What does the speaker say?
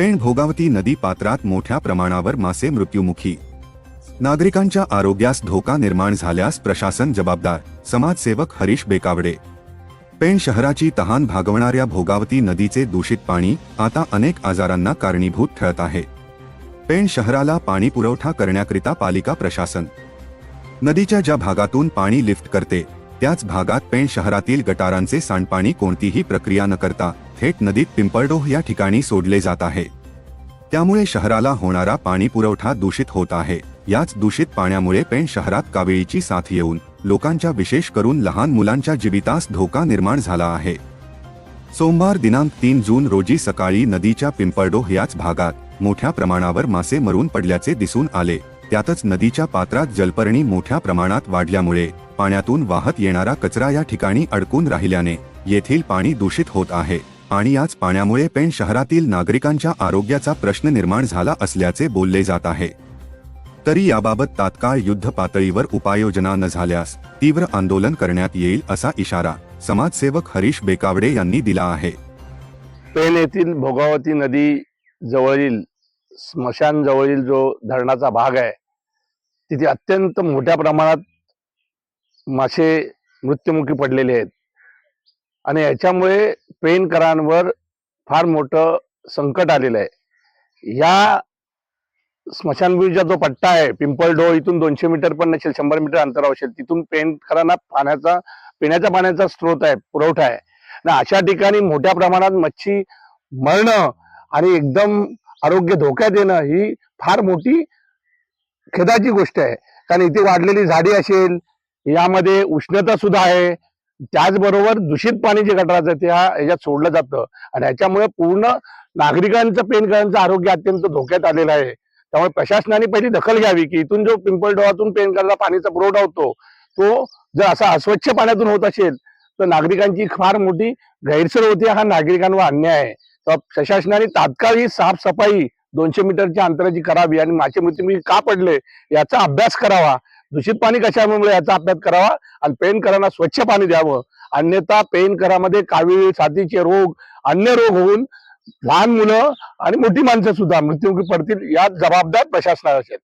पेण भोगावती नदी पात्रात मोठ्या प्रमाणावर मासे मृत्युमुखी. नागरिकांच्या आरोग्यास धोका निर्माण झाल्यास प्रशासन जबाबदार समाजसेवक हरीश बेकावडे. पेण शहराची तहान भागवणाऱ्या भोगावती नदीचे दूषित पाणी आता अनेक आजारांना कारणीभूत ठरत आहे. पेण शहराला पाणी पुरवठा करण्याकरिता पालिका प्रशासन. नदीच्या ज्या भागातून पाणी लिफ्ट करते त्याच भागात पेण शहरातील गटारांचे सांडपाणी कोणतीही प्रक्रिया न करता थेट नदीत पिंपळडोह या ठिकाणी सोडले जात आहे. त्यामुळे शहराला होणारा पाणी पुरवठा दूषित होत आहे. याच दूषित पाण्यामुळे पेण शहरात कावेळीची साथ येऊन लोकांच्या विशेष करून लहान मुलांच्या जीवितास धोका निर्माण झाला आहे. सोमवार दिनांक तीन जून रोजी सकाळी नदीच्या पिंपळडोह याच भागात मोठ्या प्रमाणावर मासे मरून पडल्याचे दिसून आले. त्यातच नदीच्या पात्रात जलपर्णी मोठ्या प्रमाणात वाढल्यामुळे पाण्यातून वाहत येणारा कचरा या ठिकाणी अडकून राहिल्याने येथील पाणी दूषित होत आहे. आणि याच पाण्यामुळे पेण शहरातील नागरिकांच्या आरोग्याचा प्रश्न निर्माण झाला असल्याचे बोलले जात आहे. तरी याबाबत तात्काळ युद्ध पातळीवर उपाययोजना न झाल्यास तीव्र आंदोलन करण्यात येईल असा इशारा समाजसेवक हरीश बेकावडे यांनी दिला आहे. पेण येथील भोगावती नदी जवळील स्मशानजवळील जो धरणाचा भाग आहे तिथे अत्यंत मोठ्या प्रमाणात मासे मृत्युमुखी पडलेले आहेत. आणि याच्यामुळे पेनकरांवर फार मोठं संकट आलेलं आहे. या स्मशानभूमीचा जो पट्टा आहे पिंपळडोह इथून दोनशे मीटर पण नसेल शंभर मीटर अंतरावर असेल तिथून पेनकरांना पाण्याचा पिण्याच्या पाण्याचा स्रोत आहे पुरवठा आहे. आणि अशा ठिकाणी मोठ्या प्रमाणात मच्छी मरणं आणि एकदम आरोग्य धोक्यात येणं ही फार मोठी खेदाची गोष्ट आहे. कारण इथे वाढलेली झाडी असेल यामध्ये उष्णता सुद्धा आहे त्याचबरोबर दूषित पाणी जे गटाराचं त्या याच्यात सोडलं जातं. आणि याच्यामुळे पूर्ण नागरिकांचं पेनकरांचं आरोग्य अत्यंत धोक्यात आलेलं आहे. त्यामुळे प्रशासनाने पहिली दखल घ्यावी की इथून जो पिंपळडोहातून पेनकरला पाणीचा पुरवठा होतो तो जर असा अस्वच्छ पाण्यातून होत असेल तर नागरिकांची फार मोठी गैरसोय होती हा नागरिकांवर अन्याय आहे. तर प्रशासनाने तात्काळ ही साफसफाई दोनशे मीटरच्या अंतराची करावी आणि माझे मृत्युमुखी का पडले याचा अभ्यास करावा. दूषित पाणी कशामुळे याचा अभ्यास करावा आणि पेनकरांना स्वच्छ पाणी द्यावं. अन्यथा पेनकरामध्ये कावीळ साथीचे रोग अन्य रोग होऊन लहान मुलं आणि मोठी माणसं सुद्धा मृत्युमुखी पडतील यात जबाबदार प्रशासनाचे आहेत